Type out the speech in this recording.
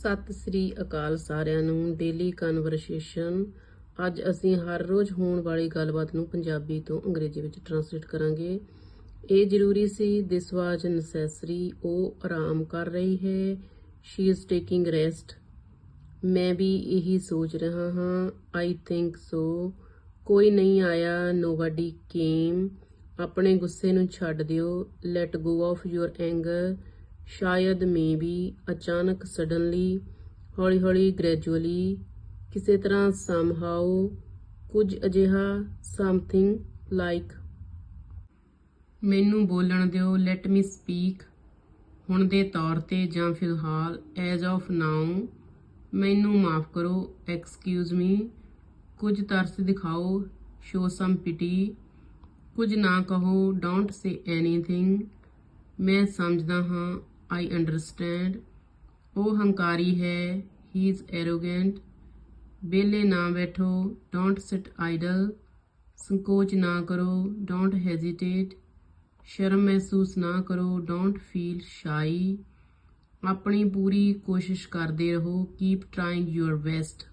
ਸਤਿ ਸ੍ਰੀ ਅਕਾਲ ਸਾਰਿਆਂ ਨੂੰ daily conversation ਅੱਜ ਅਸੀਂ ਹਰ ਰੋਜ਼ ਹੋਣ ਵਾਲੀ ਗੱਲਬਾਤ ਨੂੰ ਪੰਜਾਬੀ ਤੋਂ ਅੰਗਰੇਜ਼ੀ ਵਿੱਚ ਟਰਾਂਸਲੇਟ ਕਰਾਂਗੇ। ਇਹ ਜ਼ਰੂਰੀ ਸੀ ਦਿਸ ਵਾਜ ਨੈਸੈਸਰੀ ਉਹ ਆਰਾਮ ਕਰ ਰਹੀ ਹੈ। ਸ਼ੀ ਇਜ਼ ਟੇਕਿੰਗ ਰੈਸਟ ਮੈਂ ਵੀ ਇਹੀ ਸੋਚ ਰਿਹਾ ਹਾਂ। ਆਈ ਥਿੰਕ ਸੋ ਕੋਈ ਨਹੀਂ ਆਇਆ ਨੋਬਡੀ ਕੇਮ ਆਪਣੇ ਗੁੱਸੇ ਨੂੰ ਛੱਡ ਦਿਓ। Let go of your anger ਸ਼ਾਇਦ ਮੇਬੀ ਅਚਾਨਕ ਸਡਨਲੀ ਹੌਲੀ ਹੌਲੀ ਗ੍ਰੈਜੂਅਲੀ ਕਿਸੇ ਤਰ੍ਹਾਂ ਸਮਹਾਉ ਕੁਝ ਅਜਿਹਾ ਸਮਥਿੰਗ ਲਾਈਕ ਮੈਨੂੰ ਬੋਲਣ ਦਿਓ ਲੈਟ ਮੀ ਸਪੀਕ ਹੁਣ ਦੇ ਤੌਰ ਤੇ ਜਾਂ ਫਿਲਹਾਲ ਐਜ਼ ਆਫ ਨਾਉ ਮੈਨੂੰ ਮਾਫ ਕਰੋ ਐਕਸਕਿਊਜ਼ ਮੀ ਕੁਝ ਤਰਸ ਦਿਖਾਓ ਸ਼ੋ ਸਮ ਪਿਟੀ ਕੁਝ ਨਾ ਕਹੋ ਡੋਂਟ ਸੇ ਐਨੀਥਿੰਗ ਮੈਂ ਸਮਝਦਾ ਹਾਂ ਆਈ ਅੰਡਰਸਟੈਂਡ ਉਹ ਹੰਕਾਰੀ ਹੈ। ਹੀ ਇਜ਼ ਐਰੋਗੈਂਟ ਬੇਲੇ ਨਾ ਬੈਠੋ। ਡੋਂਟ ਸਿਟ ਆਈਡਲ ਸੰਕੋਚ ਨਾ ਕਰੋ। ਡੋਂਟ ਹੈਜ਼ਿਟੇਟ ਸ਼ਰਮ ਮਹਿਸੂਸ ਨਾ ਕਰੋ। ਡੋਂਟ ਫੀਲ ਸ਼ਾਈ ਆਪਣੀ ਪੂਰੀ ਕੋਸ਼ਿਸ਼ ਕਰਦੇ ਰਹੋ। Keep trying your best